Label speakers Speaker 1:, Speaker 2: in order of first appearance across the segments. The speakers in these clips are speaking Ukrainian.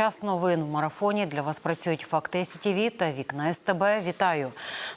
Speaker 1: Час новин в марафоні для вас працюють факти СТВ та вікна СТБ. Вітаю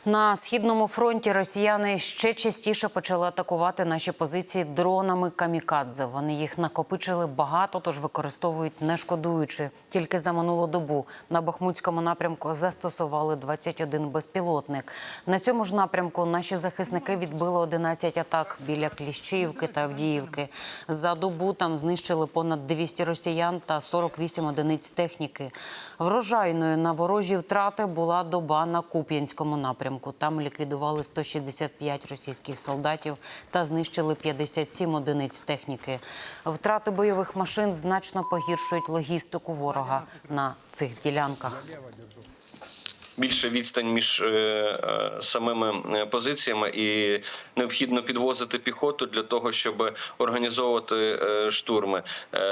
Speaker 1: на східному фронті. Росіяни ще частіше почали атакувати наші позиції дронами камікадзе. Вони їх накопичили багато, тож використовують не шкодуючи. Тільки за минулу добу на Бахмутському напрямку застосували 21 безпілотник. На цьому ж напрямку наші захисники відбили 11 атак біля Кліщіївки та Авдіївки. За добу там знищили понад 200 росіян та 48 одиниць техніки. Врожайною на ворожі втрати була доба на Куп'янському напрямку. Там ліквідували 165 російських солдатів та знищили 57 одиниць техніки. Втрати бойових машин значно погіршують логістику ворога на цих ділянках.
Speaker 2: Більше відстань між е, е, самими е, позиціями, і необхідно підвозити піхоту для того, щоб організовувати штурми.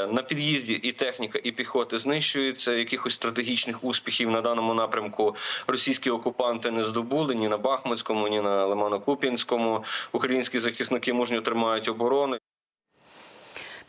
Speaker 2: На під'їзді і техніка, і піхоти знищуються. Якихось стратегічних успіхів на даному напрямку російські окупанти не здобули ні на Бахмутському, ні на Лимано-Куп'янському. Українські захисники мужньо тримають оборону.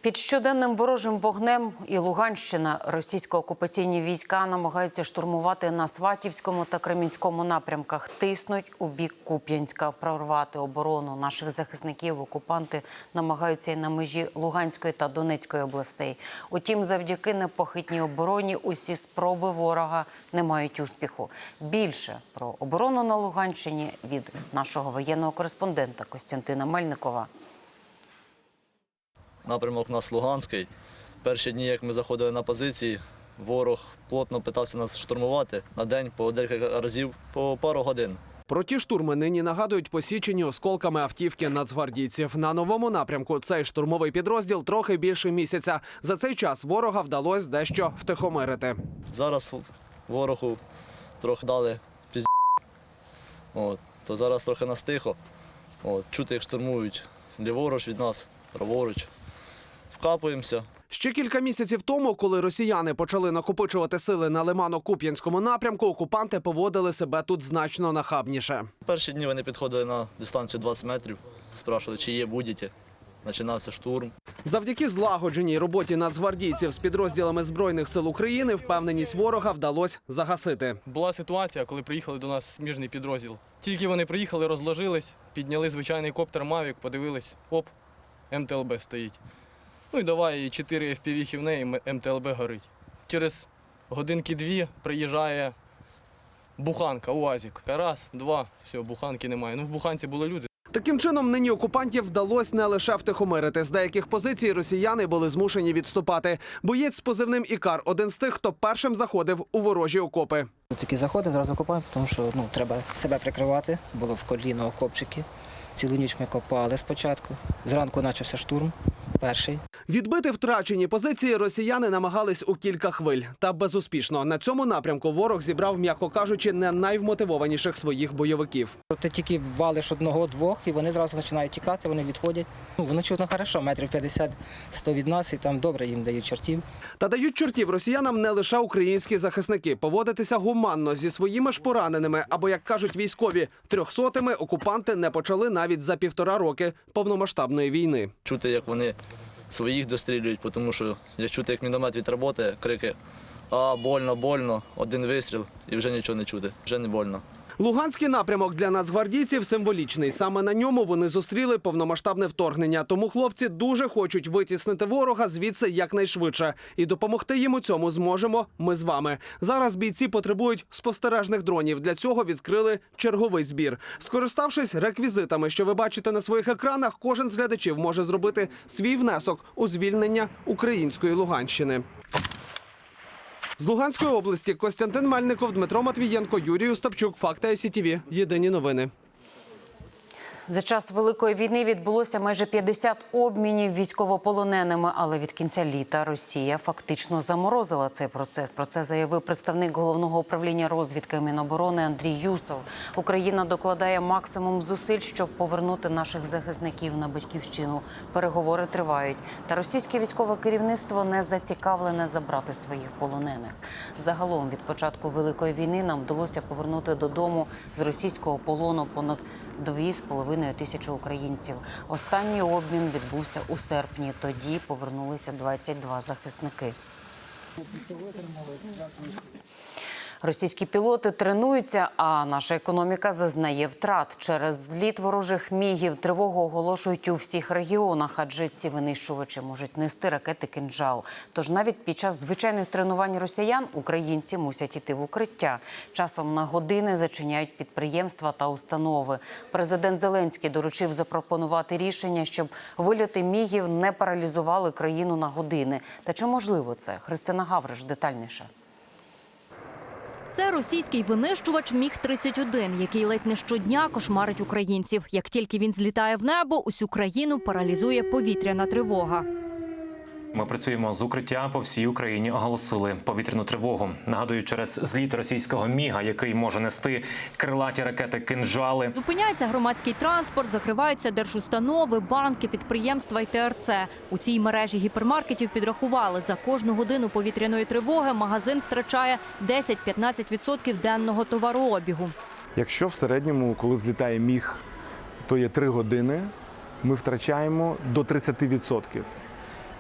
Speaker 1: Під щоденним ворожим вогнем і Луганщина російсько-окупаційні війська намагаються штурмувати на Сватівському та Кремінському напрямках. Тиснуть у бік Куп'янська, прорвати оборону наших захисників. Окупанти намагаються і на межі Луганської та Донецької областей. Утім, завдяки непохитній обороні усі спроби ворога не мають успіху. Більше про оборону на Луганщині від нашого воєнного кореспондента Костянтина Мельникова.
Speaker 3: Напрямок у нас Луганський. Перші дні, як ми заходили на позиції, ворог плотно питався нас штурмувати на день по декілька разів по пару годин.
Speaker 4: Про ті штурми нині нагадують посічені осколками автівки нацгвардійців. На новому напрямку цей штурмовий підрозділ трохи більше місяця. За цей час ворога вдалося дещо втихомирити.
Speaker 3: Зараз ворогу трохи дали пізд... От, то зараз трохи нас тихо. От, чути, як штурмують ліворуч від нас, праворуч. Вкапуємося.
Speaker 4: Ще кілька місяців тому, коли росіяни почали накопичувати сили на Лимано-Куп'янському напрямку, окупанти поводили себе тут значно нахабніше.
Speaker 3: Перші дні вони підходили на дистанцію 20 метрів, спрашували, чи є будь-які. Починався штурм.
Speaker 4: Завдяки злагодженій роботі нацгвардійців з підрозділами збройних сил України впевненість ворога вдалося загасити.
Speaker 5: Була ситуація, коли приїхали до нас сміжний підрозділ. Тільки вони приїхали, розложились, підняли звичайний коптер Мавік, подивились, оп, МТЛБ стоїть. Ну і давай і 4 FPV в неї, МТЛБ горить. Через годинки-дві приїжджає буханка, УАЗик. Раз, два, все, буханки немає. Ну в буханці були люди.
Speaker 4: Таким чином, нині окупантів вдалося не лише втихомирити. З деяких позицій росіяни були змушені відступати. Боєць з позивним Ікар один з тих, хто першим заходив у ворожі окопи.
Speaker 6: Такі заходимо, одразу копаємо, тому що ну, треба себе прикривати. Було в коліно окопчики. Цілу ніч ми копали спочатку. Зранку почався штурм перший.
Speaker 4: Відбити втрачені позиції росіяни намагались у кілька хвиль, та безуспішно. На цьому напрямку ворог зібрав, м'яко кажучи, не найвмотивованіших своїх бойовиків.
Speaker 6: Ти тільки валиш одного-двох, і вони зразу починають тікати, вони відходять. Ну, воно чутно хорошо, метрів 50-100 від нас, і там добре їм дають чортів.
Speaker 4: Та дають чортів росіянам не лише українські захисники. Поводитися гуманно зі своїми ж пораненими, або як кажуть військові, трьохсотими окупанти не почали навіть за півтора роки повномасштабної війни.
Speaker 3: Чути, як вони своїх дострілюють, тому що я чути, як міномет відработає, крики А, больно, больно, один вистріл і вже нічого не чути, вже не больно.
Speaker 4: Луганський напрямок для нацгвардійців символічний. Саме на ньому вони зустріли повномасштабне вторгнення. Тому хлопці дуже хочуть витіснити ворога звідси якнайшвидше. І допомогти їм у цьому зможемо. Ми з вами. Зараз бійці потребують спостережних дронів. Для цього відкрили черговий збір. Скориставшись реквізитами, що ви бачите на своїх екранах, кожен з глядачів може зробити свій внесок у звільнення української Луганщини. З Луганської області Костянтин Мельников, Дмитро Матвієнко, Юрій Остапчук. Факти СІТВ. Єдині новини.
Speaker 1: За час великої війни відбулося майже 50 обмінів військовополоненими, але від кінця літа Росія фактично заморозила цей процес. Про це заявив представник головного управління розвідки Міноборони Андрій Юсов. Україна докладає максимум зусиль, щоб повернути наших захисників на батьківщину. Переговори тривають. Та російське військове керівництво не зацікавлене забрати своїх полонених. Загалом від початку великої війни нам вдалося повернути додому з російського полону понад 2,5 тисячі українців. Останній обмін відбувся у серпні. Тоді повернулися 22 захисники. Російські пілоти тренуються, а наша економіка зазнає втрат. Через зліт ворожих мігів тривогу оголошують у всіх регіонах, адже ці винищувачі можуть нести ракети кинджал. Тож навіть під час звичайних тренувань росіян українці мусять іти в укриття. Часом на години зачиняють підприємства та установи. Президент Зеленський доручив запропонувати рішення, щоб вильоти мігів не паралізували країну на години. Та чи можливо це? Христина Гавриш детальніше.
Speaker 7: Це російський винищувач Міг-31, який ледь не щодня кошмарить українців. Як тільки він злітає в небо, усю країну паралізує повітряна тривога.
Speaker 8: Ми працюємо з укриття по всій Україні. Оголосили повітряну тривогу. Нагадую, через зліт російського міга, який може нести крилаті ракети кинжали.
Speaker 7: Зупиняється громадський транспорт, закриваються держустанови, банки, підприємства і ТРЦ. У цій мережі гіпермаркетів підрахували за кожну годину повітряної тривоги. Магазин втрачає 10-15% денного товарообігу.
Speaker 9: Якщо в середньому, коли взлітає міг, то є 3 години, ми втрачаємо до 30%.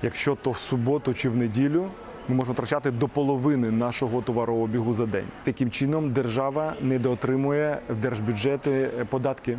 Speaker 9: Якщо то в суботу чи в неділю, ми можемо втрачати до половини нашого товарообігу за день. Таким чином, держава недоотримує в держбюджети податки.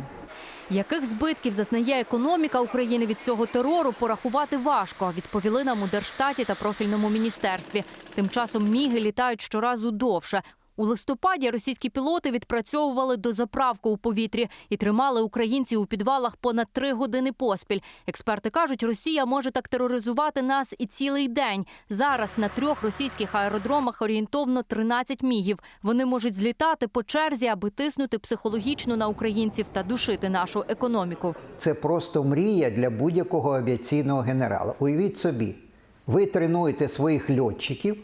Speaker 7: Яких збитків зазнає економіка України від цього терору, порахувати важко, відповіли нам у Держстаті та профільному міністерстві. Тим часом міги літають щоразу довше. У листопаді російські пілоти відпрацьовували дозаправку у повітрі і тримали українців у підвалах понад три години поспіль. Експерти кажуть, Росія може так тероризувати нас і цілий день. Зараз на трьох російських аеродромах орієнтовно 13 мігів. Вони можуть злітати по черзі, аби тиснути психологічно на українців та душити нашу економіку.
Speaker 10: Це просто мрія для будь-якого авіаційного генерала. Уявіть собі, ви тренуєте своїх льотчиків,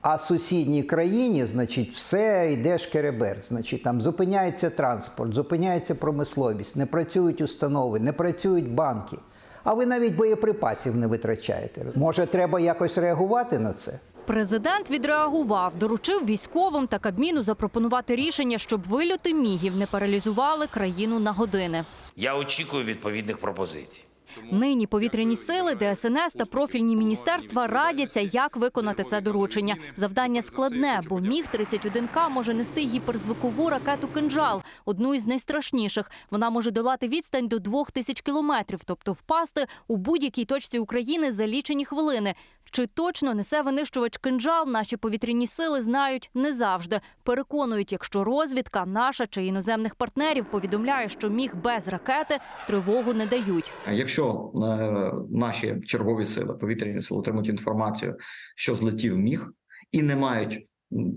Speaker 10: а сусідній країні, значить, все йде шкеребер. Значить, там зупиняється транспорт, зупиняється промисловість, не працюють установи, не працюють банки. А ви навіть боєприпасів не витрачаєте. Може, треба якось реагувати на це?
Speaker 7: Президент відреагував, доручив військовим та Кабміну запропонувати рішення, щоб вильоти мігів не паралізували країну на години.
Speaker 11: Я очікую відповідних пропозицій.
Speaker 7: Нині повітряні сили, ДСНС та профільні міністерства радяться, як виконати це доручення. Завдання складне, бо міг 31 к може нести гіперзвукову ракету кинжал, одну із найстрашніших. Вона може долати відстань до 2000 кілометрів, тобто впасти у будь-якій точці України за лічені хвилини. Чи точно несе винищувач кинжал? Наші повітряні сили знають не завжди. Переконують, якщо розвідка наша чи іноземних партнерів повідомляє, що міг без ракети тривогу не дають.
Speaker 12: Якщо е, наші чергові сили, повітряні сили отримують інформацію, що злетів міг, і не мають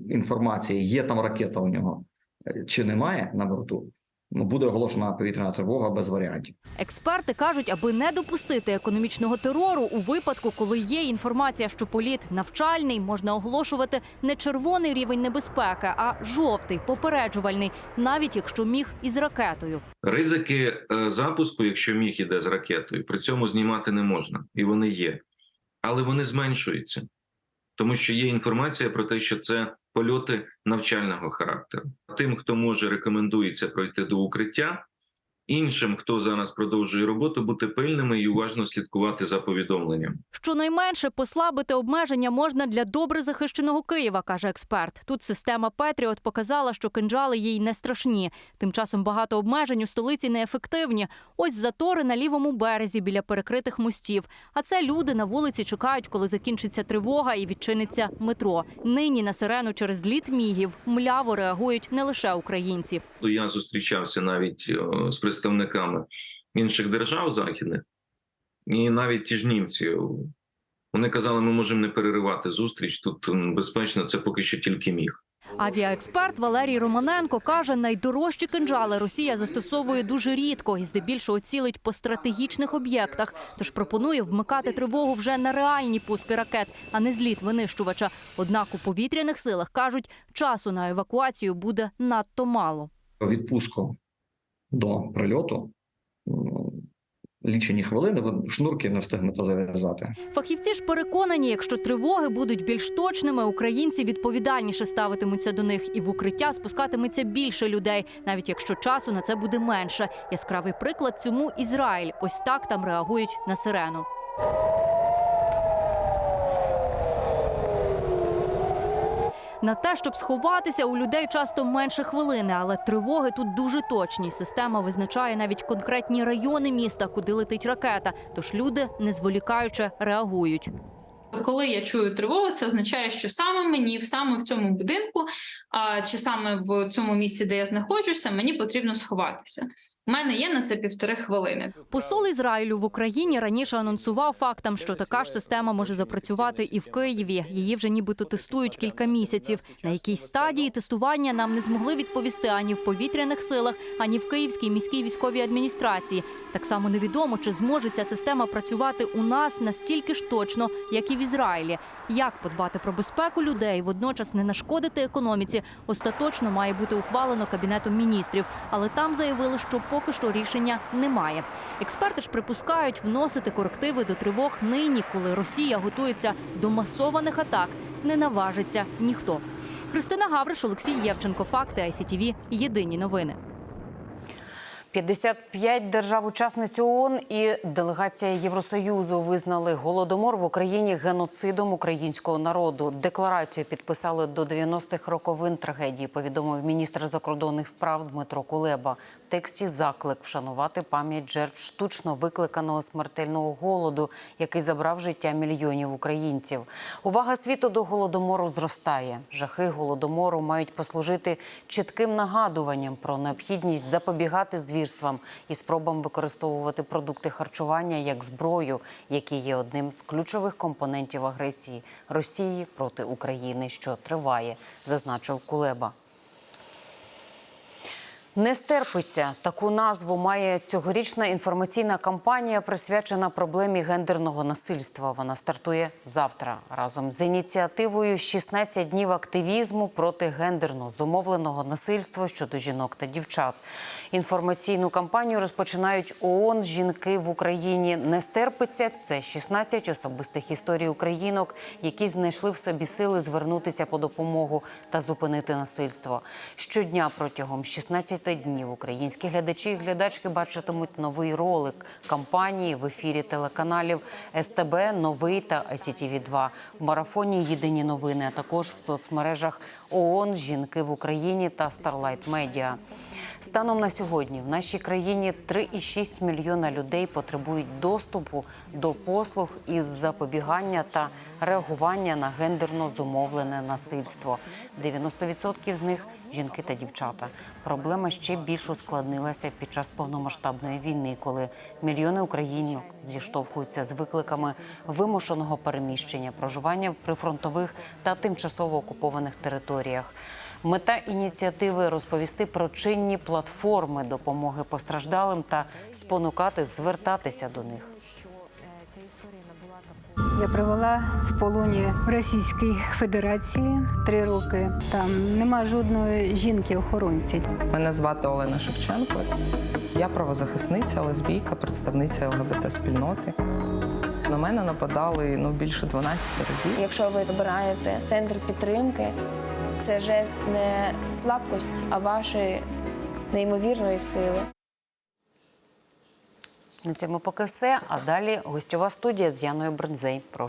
Speaker 12: інформації, є там ракета у нього е, чи немає на борту, буде оголошена повітряна тривога без варіантів.
Speaker 7: Експерти кажуть, аби не допустити економічного терору у випадку, коли є інформація, що політ навчальний, можна оголошувати не червоний рівень небезпеки, а жовтий, попереджувальний, навіть якщо міг із ракетою.
Speaker 13: Ризики е, запуску, якщо міг іде з ракетою, при цьому знімати не можна, і вони є, але вони зменшуються, тому що є інформація про те, що це польоти навчального характеру. Тим, хто може, рекомендується пройти до укриття. Іншим, хто зараз продовжує роботу, бути пильними і уважно слідкувати за повідомленням.
Speaker 7: Щонайменше послабити обмеження можна для добре захищеного Києва, каже експерт. Тут система Петріот показала, що кинджали їй не страшні. Тим часом багато обмежень у столиці неефективні. Ось затори на лівому березі біля перекритих мостів. А це люди на вулиці чекають, коли закінчиться тривога і відчиниться метро. Нині на сирену через літ мігів мляво реагують не лише українці.
Speaker 13: Я зустрічався навіть е, з представниками інших держав західних, і навіть ті ж німці. Вони казали, ми можемо не переривати зустріч. Тут безпечно, це поки що тільки міг.
Speaker 7: Авіаексперт Валерій Романенко каже, найдорожчі кинджали Росія застосовує дуже рідко і здебільшого цілить по стратегічних об'єктах. Тож пропонує вмикати тривогу вже на реальні пуски ракет, а не зліт винищувача. Однак у повітряних силах кажуть, часу на евакуацію буде надто мало.
Speaker 12: Відпуску до прильоту лічені хвилини, ви шнурки не встигнете зав'язати.
Speaker 7: Фахівці ж переконані, якщо тривоги будуть більш точними, українці відповідальніше ставитимуться до них, і в укриття спускатиметься більше людей, навіть якщо часу на це буде менше. Яскравий приклад цьому Ізраїль. Ось так там реагують на сирену. На те, щоб сховатися, у людей часто менше хвилини, але тривоги тут дуже точні. Система визначає навіть конкретні райони міста, куди летить ракета. Тож люди, не зволікаючи, реагують.
Speaker 14: Коли я чую тривогу, це означає, що саме мені, саме в цьому будинку, а, чи саме в цьому місці, де я знаходжуся, мені потрібно сховатися. У мене є на це півтори хвилини.
Speaker 7: Посол Ізраїлю в Україні раніше анонсував фактам, що така ж система може запрацювати і в Києві. Її вже нібито тестують кілька місяців. На якій стадії тестування нам не змогли відповісти ані в повітряних силах, ані в Київській міській військовій адміністрації. Так само невідомо, чи зможе ця система працювати у нас настільки ж точно, як і в Ізраїлі. Як подбати про безпеку людей, водночас не нашкодити економіці, остаточно має бути ухвалено кабінетом міністрів. Але там заявили, що поки що рішення немає. Експерти ж припускають вносити корективи до тривог нині, коли Росія готується до масованих атак. Не наважиться ніхто. Христина Гавриш, Олексій Євченко. Факти ICTV. Єдині новини.
Speaker 1: 55 держав-учасниць ООН і делегація Євросоюзу визнали голодомор в Україні геноцидом українського народу. Декларацію підписали до 90-х роковин трагедії. Повідомив міністр закордонних справ Дмитро Кулеба. В тексті заклик вшанувати пам'ять жертв штучно викликаного смертельного голоду, який забрав життя мільйонів українців. Увага світу до голодомору зростає. Жахи голодомору мають послужити чітким нагадуванням про необхідність запобігати звірствам і спробам використовувати продукти харчування як зброю, які є одним з ключових компонентів агресії Росії проти України, що триває, зазначив Кулеба. Не стерпиться таку назву має цьогорічна інформаційна кампанія, присвячена проблемі гендерного насильства. Вона стартує завтра разом з ініціативою «16 днів активізму проти гендерно зумовленого насильства щодо жінок та дівчат. Інформаційну кампанію розпочинають ООН Жінки в Україні. Не стерпиться це 16 особистих історій українок, які знайшли в собі сили звернутися по допомогу та зупинити насильство. Щодня протягом 16 днів українські глядачі і глядачки бачитимуть новий ролик кампанії в ефірі телеканалів СТБ, Новий та ICTV 2 в марафоні Єдині новини, а також в соцмережах ООН Жінки в Україні та Starlight Media. Станом на сьогодні в нашій країні 3,6 мільйона людей потребують доступу до послуг із запобігання та реагування на гендерно зумовлене насильство. 90% з них жінки та дівчата. Проблема ще більш ускладнилася під час повномасштабної війни, коли мільйони українок зіштовхуються з викликами вимушеного переміщення, проживання в прифронтових та тимчасово окупованих територіях. Мета ініціативи розповісти про чинні платформи допомоги постраждалим та спонукати звертатися до них.
Speaker 15: Я провела в полоні в Російській Федерації три роки. Там нема жодної жінки-охоронці.
Speaker 16: Мене звати Олена Шевченко. Я правозахисниця, лесбійка, представниця ЛГБТ спільноти. На мене нападали ну більше 12 разів.
Speaker 17: Якщо ви обираєте центр підтримки, це жест не слабкості, а вашої неймовірної сили.
Speaker 1: На цьому поки все. А далі гостьова студія з Яною Бринзей. Прошу.